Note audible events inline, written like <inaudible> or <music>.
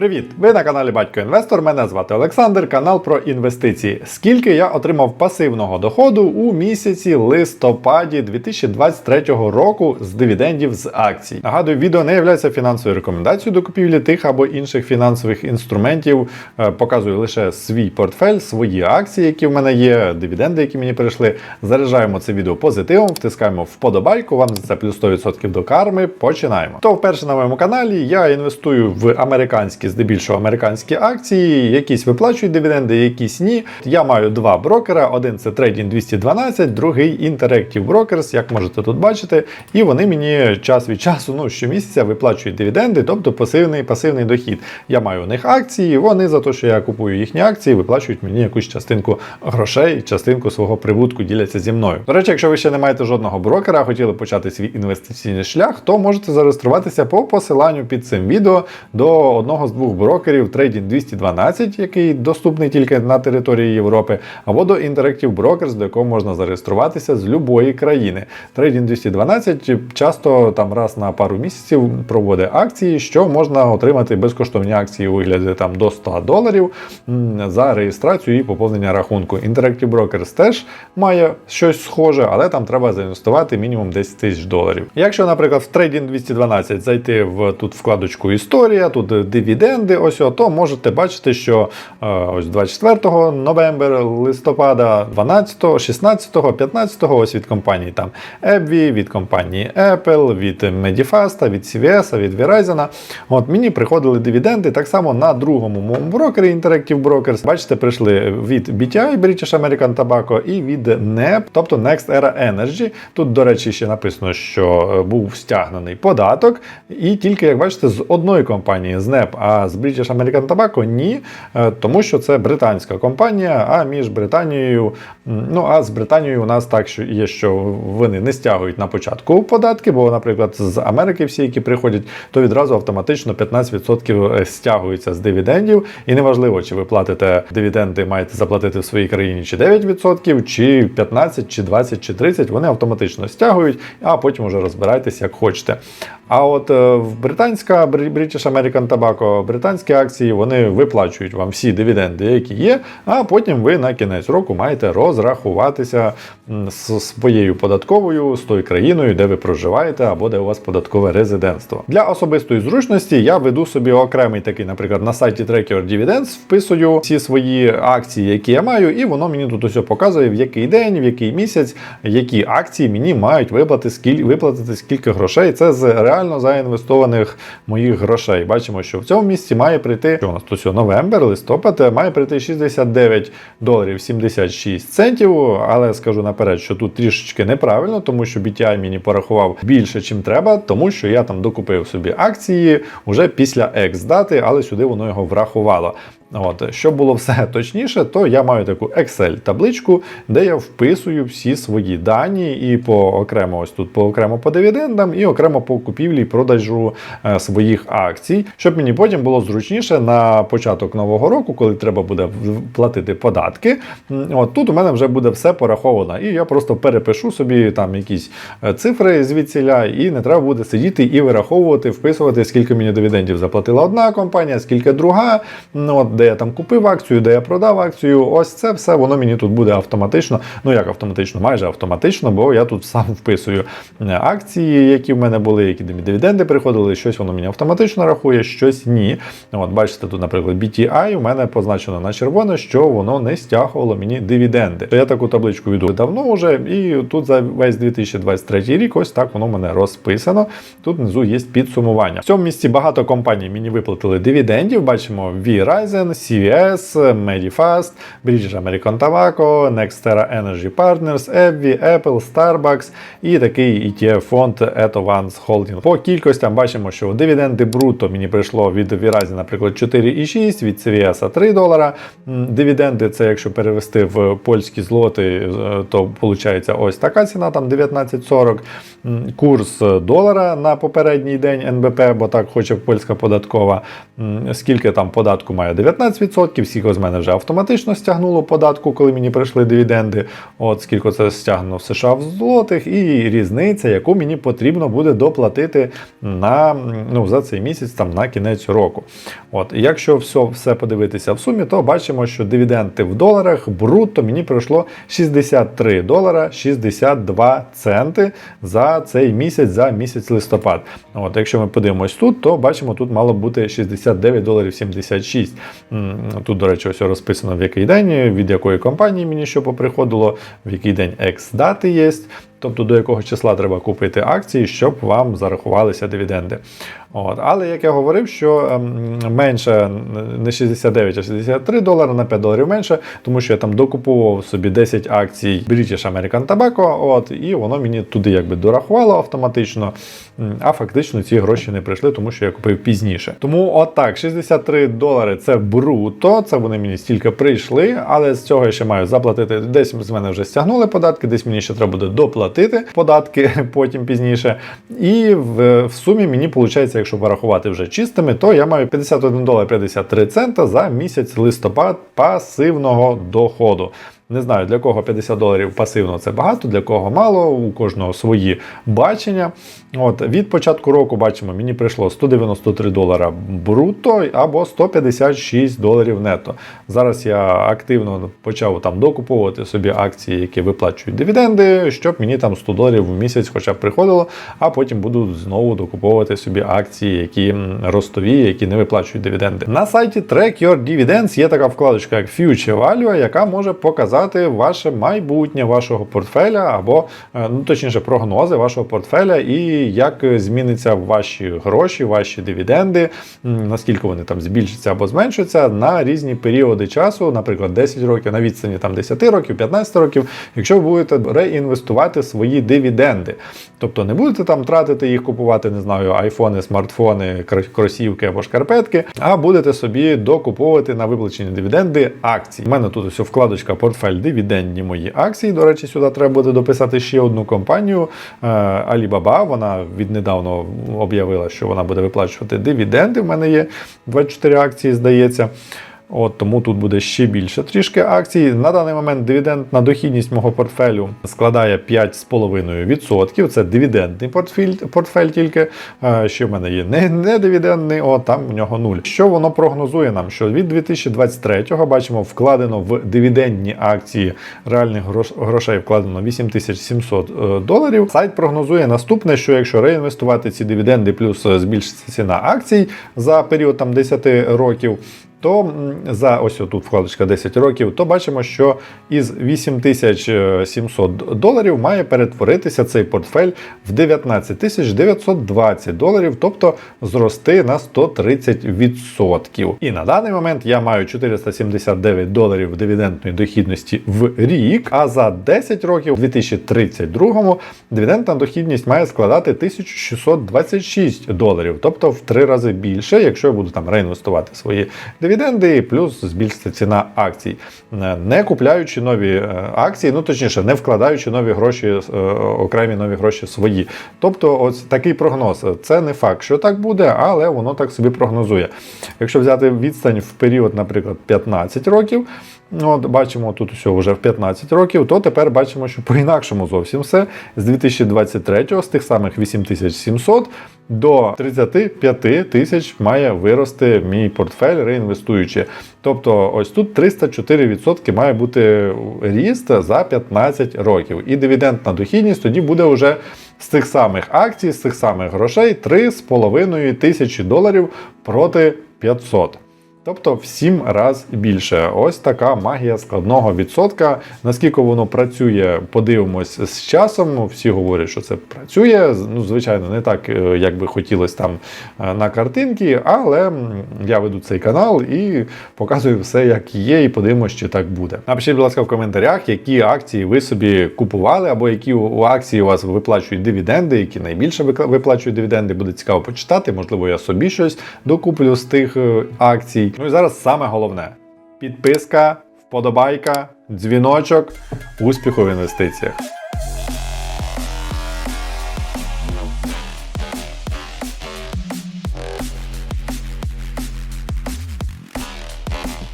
Привіт! Ви на каналі Батько Інвестор. Мене звати Олександр, канал про інвестиції. Скільки я отримав пасивного доходу у місяці листопаді 2023 року з дивідендів з акцій. Нагадую, відео не є фінансовою рекомендацією до купівлі тих або інших фінансових інструментів. Е, Показую лише свій портфель, свої акції, які в мене є, дивіденди, які мені прийшли. Заряджаємо це відео позитивом, втискаємо вподобайку. Вам за це плюс 100% до карми. Починаємо. То вперше на моєму каналі я інвестую в американські, здебільшого американські акції, якісь виплачують дивіденди, якісь ні. Я маю два брокера: один це Trading 212, другий Interactive Brokers, як можете тут бачити. І вони мені час від часу, ну щомісяця виплачують дивіденди, тобто пасивний пасивний дохід. Я маю у них акції. Вони за те, що я купую їхні акції, виплачують мені якусь частинку грошей, частинку свого прибутку діляться зі мною. До речі, якщо ви ще не маєте жодного брокера, хотіли почати свій інвестиційний шлях, то можете зареєструватися по посиланню під цим відео до одного з двох брокерів Trading 212, який доступний тільки на території Європи, або до Interactive Brokers, до якого можна зареєструватися з любої країни. Trading 212 часто там раз на пару місяців проводить акції, що можна отримати безкоштовні акції у вигляді там до 100 доларів за реєстрацію і поповнення рахунку. Interactive Brokers теж має щось схоже, але там треба заінвестувати мінімум 10 тисяч доларів. Якщо, наприклад, в Trading 212 зайти в тут вкладочку Історія, тут дивіденди, ось о, то можете бачити, що е, ось 24 новембра, листопада, 12, 16, 15 ось від компанії там AbbVie, від компанії Apple, від Medifast, від CVS, від Verizon. От мені приходили дивіденди так само на другому брокері Interactive Brokers. Бачите, прийшли від BTI, British American Tobacco, і від NEP, тобто Next Era Energy. Тут, до речі, ще написано, що е, був стягнений податок, і тільки, як бачите, з одної компанії з NEP, а з British American Tobacco ні, е, тому що це британська компанія, а між Британією, ну а з Британією у нас так що є, що вони не стягують на початку податки, бо, наприклад, з Америки всі, які приходять, то відразу автоматично 15% стягуються з дивідендів. І неважливо, чи ви платите дивіденди, маєте заплатити в своїй країні чи 9%, чи 15, чи 20, чи 30, вони автоматично стягують, а потім вже розбирайтесь, як хочете. А от е, в британська Bri- British American Tobacco, британські акції, вони виплачують вам всі дивіденди, які є, а потім ви на кінець року маєте розрахуватися з своєю податковою, з тою країною, де ви проживаєте, або де у вас податкове резидентство. Для особистої зручності я веду собі окремий такий, наприклад, на сайті Tracker Dividends, вписую всі свої акції, які я маю, і воно мені тут усе показує, в який день, в який місяць, які акції мені мають виплати, скіль, виплатити скільки грошей. Це з реально заінвестованих моїх грошей. Бачимо, що в цьому місці має прийти що у нас тут новембер, листопад, має прийти 69 доларів 76 центів. Але скажу наперед, що тут трішечки неправильно, тому що BTI мені порахував більше, чим треба, тому що я там докупив собі акції уже після екс-дати, але сюди воно його врахувало. От, щоб було все <laughs> точніше, то я маю таку Excel-табличку, де я вписую всі свої дані і по окремо ось тут по окремо по дивідендам, і окремо по купівлі і продажу е, своїх акцій, щоб мені потім було зручніше на початок нового року, коли треба буде платити податки. От тут у мене вже буде все пораховано, і я просто перепишу собі там якісь е, цифри звідсіля, і не треба буде сидіти і вираховувати, вписувати, скільки мені дивідендів заплатила одна компанія, скільки друга. От, де я там купив акцію, де я продав акцію. Ось це все воно мені тут буде автоматично. Ну як автоматично, майже автоматично, бо я тут сам вписую е, акції, які в мене були, які дивіденди приходили. Щось воно мені автоматично рахує, щось ні. От бачите, тут, наприклад, BTI у мене позначено на червоне, що воно не стягувало мені дивіденди. То я таку табличку веду давно вже, і тут за весь 2023 рік ось так воно мене розписано. Тут внизу є підсумування. В цьому місці багато компаній мені виплатили дивідендів. Бачимо Verizon, CVS, Medifast, British American Tobacco, Nextera Energy Partners, AbbVie, Apple, Starbucks і такий ETF фонд Etovans Holding. По кількостям бачимо, що дивіденди бруто мені прийшло від Verizon, наприклад, 4,6, від CVS 3 долара. Дивіденди це якщо перевести в польські злоти, е, то виходить ось така ціна, там 19,40. М, Курс долара на попередній день НБП, бо так хоче польська податкова. Скільки там податку має 19 15%, скільки з мене вже автоматично стягнуло податку, коли мені прийшли дивіденди. От скільки це стягнено в США в злотих, і різниця, яку мені потрібно буде доплатити на, ну, за цей місяць там, на кінець року. От, і якщо все, все подивитися в сумі, то бачимо, що дивіденди в доларах брутто мені прийшло 63 долара 62 центи за цей місяць, за місяць листопад. От, якщо ми подивимось тут, то бачимо, тут мало бути 69 доларів 76. Тут, до речі, ось розписано в який день, від якої компанії мені що поприходило, в який день екс-дати є. Тобто до якого числа треба купити акції, щоб вам зарахувалися дивіденди. От. Але як я говорив, що ем, менше не 69, а 63 долари на 5 доларів менше, тому що я там докуповував собі 10 акцій British American Tobacco, от, і воно мені туди якби дорахувало автоматично, а фактично ці гроші не прийшли, тому що я купив пізніше. Тому отак, 63 долари це бруто, це вони мені стільки прийшли, але з цього я ще маю заплатити. Десь з мене вже стягнули податки, десь мені ще треба буде доплатити податки <laughs> потім пізніше. І в, в сумі мені виходить, якщо порахувати вже чистими, то я маю 51 долар 53 цента за місяць листопад пасивного доходу. Не знаю, для кого 50 доларів пасивно це багато, для кого мало, у кожного свої бачення. От Від початку року бачимо, мені прийшло 193 долара брутто або 156 доларів нетто. Зараз я активно почав там докуповувати собі акції, які виплачують дивіденди, щоб мені там 100 доларів в місяць хоча б приходило, а потім буду знову докуповувати собі акції, які ростові, які не виплачують дивіденди. На сайті Track Your Dividends є така вкладочка, як Future Value, яка може показати ваше майбутнє вашого портфеля, або е, ну точніше прогнози вашого портфеля і як зміниться ваші гроші, ваші дивіденди, наскільки вони там збільшаться або зменшаться на різні періоди часу, наприклад, 10 років на відстані там 10 років, 15 років, якщо ви будете реінвестувати свої дивіденди. Тобто не будете там тратити їх, купувати, не знаю, айфони, смартфони, кросівки або шкарпетки, а будете собі докуповувати на виплачені дивіденди акції. У мене тут ось вкладочка портфель дивідендні мої акції. До речі, сюди треба буде дописати ще одну компанію е, Alibaba. Вона віднедавно об'явила, що вона буде виплачувати дивіденди. В мене є 24 акції, здається. От тому тут буде ще більше трішки акцій. На даний момент дивідендна дохідність мого портфелю складає 5,5%. Це дивідендний портфель, портфель тільки. Е, Ще в мене є не, не дивідендний, о, там в нього нуль. Що воно прогнозує нам? Що від 2023-го бачимо, вкладено в дивідендні акції реальних грошей вкладено 8700 е, доларів. Сайт прогнозує наступне, що якщо реінвестувати ці дивіденди, плюс е, збільшиться ціна акцій за період там 10 років то за ось тут вкладочка 10 років, то бачимо, що із 8700 доларів має перетворитися цей портфель в 19 920 доларів, тобто зрости на 130%. І на даний момент я маю 479 доларів дивідендної дохідності в рік, а за 10 років, у 2032 дивідендна дохідність має складати 1626 доларів, тобто в три рази більше, якщо я буду там реінвестувати свої дивіденди, і плюс збільшиться ціна акцій, Е, не купляючи нові е, акції, ну точніше, не вкладаючи нові гроші, е, окремі нові гроші свої. Тобто, ось такий прогноз. Це не факт, що так буде, але воно так собі прогнозує. Якщо взяти відстань в період, наприклад, 15 років. От бачимо тут все вже в 15 років, то тепер бачимо, що по-інакшому зовсім все. З 2023 з тих самих 8700 до 35 тисяч має вирости мій портфель, реінвестуючи. Тобто, ось тут 304% має бути ріст за 15 років. І дивідендна дохідність тоді буде вже з цих самих акцій, з цих самих грошей 3,5 тисячі доларів проти 500. Тобто в 7 разів більше. Ось така магія складного відсотка. Наскільки воно працює, подивимось з часом. Всі говорять, що це працює. Ну, звичайно, не так, е, як би хотілося там е, на картинці, але я веду цей канал і показую все, як є, і подивимось, чи так буде. Напишіть, будь ласка, в коментарях, які акції ви собі купували, або які у акції у вас виплачують дивіденди, які найбільше виплачують дивіденди. Буде цікаво почитати. Можливо, я собі щось докуплю з тих е, Ну і зараз саме головне: підписка, вподобайка, дзвіночок, успіху в інвестиціях.